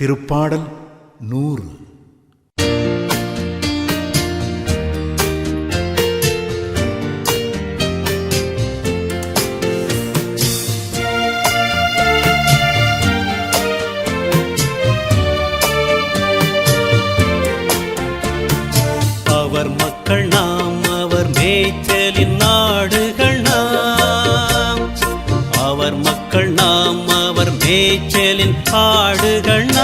திருப்பாடல் நூறு. அவர் மக்கள் நாம் அவர் மேய்ச்சலின் நாடுகள் நாம். அவர் மக்கள் நாம் அவர் மேய்ச்சலின் ஆடுகள் நாம்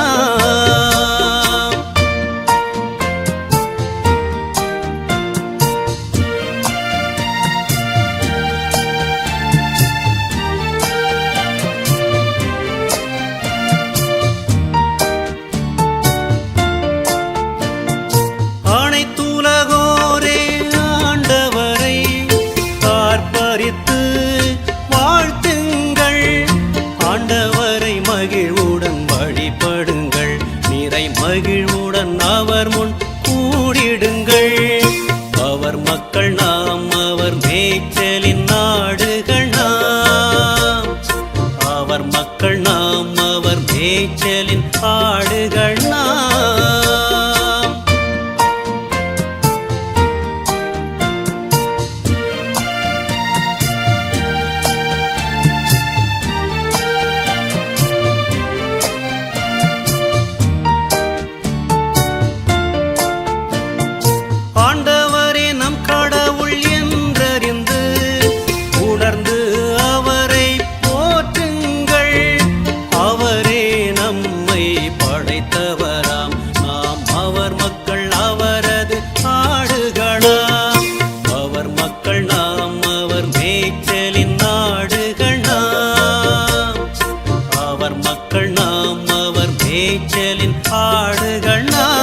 மகிழ்வுடன் அவர் முன் கூடிடுங்கள். அவர் மக்கள் நாம் அவர் மேய்ச்சலின் நாடுகள் நாம். அவர் மக்கள் நாம் அவர் மேய்ச்சலின் ஆடுகள் ஆடுகள் நான்